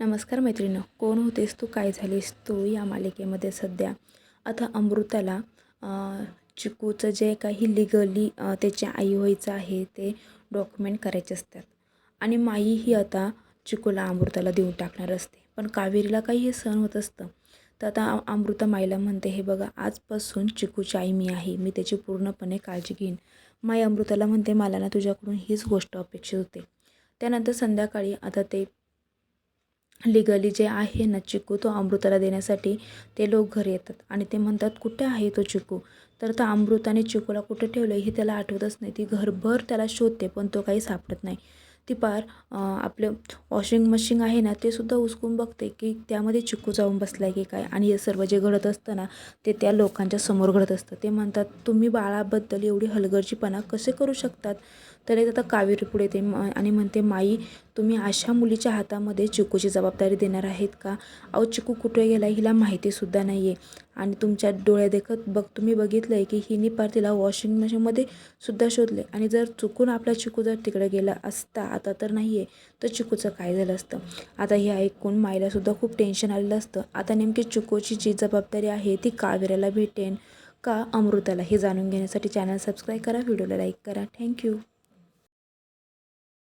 नमस्कार मैत्रिणी कोण होतेस तू काय झालीस तू या मालिकेमध्ये सध्या? आता अमृताला चिकूचं जे काही लिगली त्याची आई व्हायचं आहे ते डॉक्युमेंट करायचे असतात. आणि माई ही आता चिकूला अमृताला देऊन टाकणार असते. पण कावेरीला काही हे सहन होत असतं. तर आता अमृता माईला म्हणते हे बघा आजपासून चिकूची आई मी आहे मी त्याची पूर्णपणे काळजी घेईन. माई अमृताला म्हणते मला ना तुझ्याकडून हीच गोष्ट अपेक्षित होते. त्यानंतर संध्याकाळी आता ते लिगली जे आहे ना चिकू तो अमृताला देण्यासाठी ते लोक घरी येतात. आणि ते म्हणतात कुठे आहे तो चिकू? तर तो अमृताने चिकूला कुठे ठेवलं हे त्याला आठवतच नाही. ती घरभर त्याला शोधते पण तो काही सापडत नाही. ती पार आपलं वॉशिंग मशीन आहे ना ते सुद्धा उचकून बघते की त्यामध्ये चिकू जाऊन बसला आहे की काय? आणि हे सर्व जे घडत असतं ना ते त्या लोकांच्या समोर घडत असतं. ते म्हणतात तुम्ही बाळाबद्दल एवढी हलगर्जीपणा कसे करू शकतात? तर एक आता कावेरी पुढे ते आणि म्हणते माई तुम्ही अशा मुलीच्या हातामध्ये चिकूची जबाबदारी देणार आहेत का? अहो चिकू कुठे गेला हिला माहितीसुद्धा नाही आहे आणि तुमच्या डोळ्या देखत बघ तुम्ही बघितलं आहे की हिने पार तिला वॉशिंग मशीनमध्ये सुद्धा शोधले आणि जर चुकून आपला चिकू जर तिकडे गेला असता आता तर नाही आहे तर चिकूचं काय झालं असतं? आता हे ऐकून माईलासुद्धा खूप टेन्शन आलेलं असतं. आता नेमकी चिकूची जी जबाबदारी आहे ती कावेऱ्याला भेटेन का अमृताला? हे जाणून घेण्यासाठी चॅनल सबस्क्राईब करा व्हिडिओला लाईक करा. थँक्यू